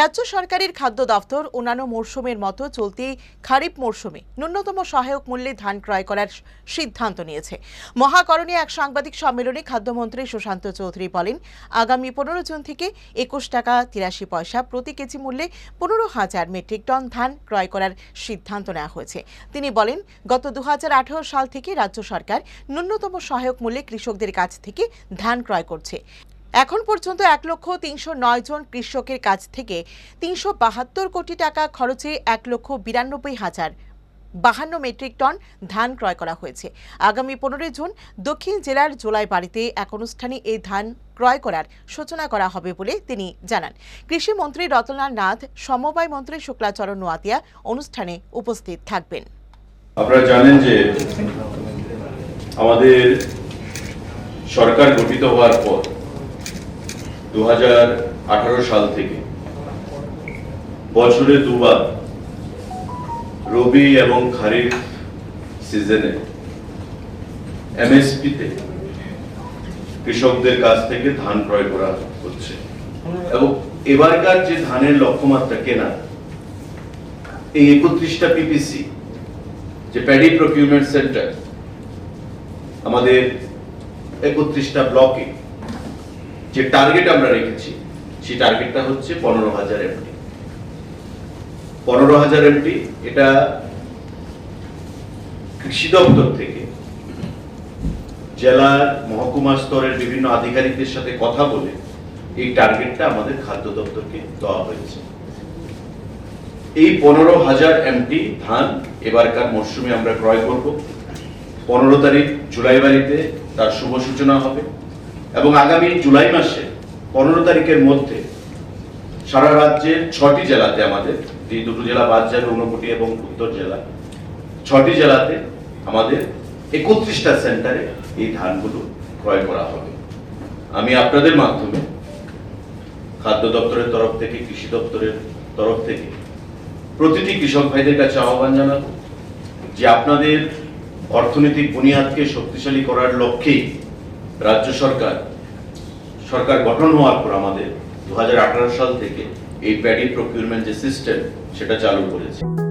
রাজ্য সরকারের খাদ্য দফতর অন্যান্য মরশুমের মতো চলতি খারিফ মরশুমে ন্যূনতম সহায়ক মূল্যে ধান ক্রয় করার সিদ্ধান্ত নিয়েছে। মহাকরণে এক সাংবাদিক সম্মেলনে খাদ্যমন্ত্রী সুশান্ত চৌধুরী বলেন, আগামী পনেরো জুন থেকে একুশ টাকা তিরাশি পয়সা প্রতি কেজি মূল্যে পনেরো হাজার মেট্রিক টন ধান ক্রয় করার সিদ্ধান্ত নেওয়া হয়েছে। তিনি বলেন, গত দু হাজার আঠারো সাল থেকে রাজ্য সরকার ন্যূনতম সহায়ক মূল্যে কৃষকদের কাছ থেকে ধান ক্রয় করছে। এখন পর্যন্ত এক লক্ষ তিনশো নয় জন কৃষকের কাছ থেকে তিনশো বাহাত্তর কোটি টাকা খরচে এক লক্ষ বিরানব্বই হাজার বাহান্ন মেট্রিক টন ধান ক্রয় করা হয়েছে। আগামী পনেরোই জুন দক্ষিণ জেলার জোলাই বাড়িতে এক অনুষ্ঠানে এই ধান ক্রয় করার সূচনা করা হবে বলে তিনি জানান। কৃষিমন্ত্রী রতনলাল নাথ, সমবায় মন্ত্রী শুক্লাচরণ নোয়াতিয়া অনুষ্ঠানে উপস্থিত থাকবেন। আপনারা জানেন যে আমাদের সরকার গঠিত হওয়ার পর দু হাজার আঠারো সাল থেকে। বছরে দুবার রবি এবং খারিফ সিজনে এমএসপিতে কৃষকদের কাছ থেকে ধান ক্রয় করা হচ্ছে। এবং এবারকার যে ধানের লক্ষ্যমাত্রা কেনা, এই একত্রিশটা পিপিসি যে প্যাডি প্রকিউরমেন্ট সেন্টার আমাদের একত্রিশটা ব্লকে যে টার্গেট আমরা রেখেছি, সেই টার্গেটটা হচ্ছে পনেরো হাজার এমটি পনেরো হাজার এমটি এটা কৃষি দপ্তর থেকে জেলার মহকুমা স্তরের বিভিন্ন আধিকারিকদের সাথে কথা বলে এই টার্গেটটা আমাদের খাদ্য দপ্তরকে দেওয়া হয়েছে। এই পনেরো হাজার এমটি ধান এবারকার মরশুমে আমরা ক্রয় করব। পনেরো তারিখ জুলাই বাড়িতে তার শুভ সূচনা হবে। এবং আগামী জুলাই মাসে, পনেরো তারিখের মধ্যে, সারা রাজ্যের ছটি জেলাতে আমাদের যে দুটো জেলা বাদ যাবে ঊনকোটি এবং উত্তর জেলা ছটি জেলাতে আমাদের একত্রিশটা সেন্টারে এই ধানগুলো ক্রয় করা হবে। আমি আপনাদের মাধ্যমে খাদ্য দপ্তরের তরফ থেকে, কৃষি দপ্তরের তরফ থেকে প্রতিটি কৃষক ভাইদের কাছে আহ্বান জানাব যে আপনাদের অর্থনৈতিক বুনিয়াদকে শক্তিশালী করার লক্ষ্যেই রাজ্য সরকার সরকার গঠন হওয়ার পর আমাদের দু হাজার আঠারো সাল থেকে এই প্যাডি প্রকিউরমেন্ট যে সিস্টেম, সেটা চালু করেছে।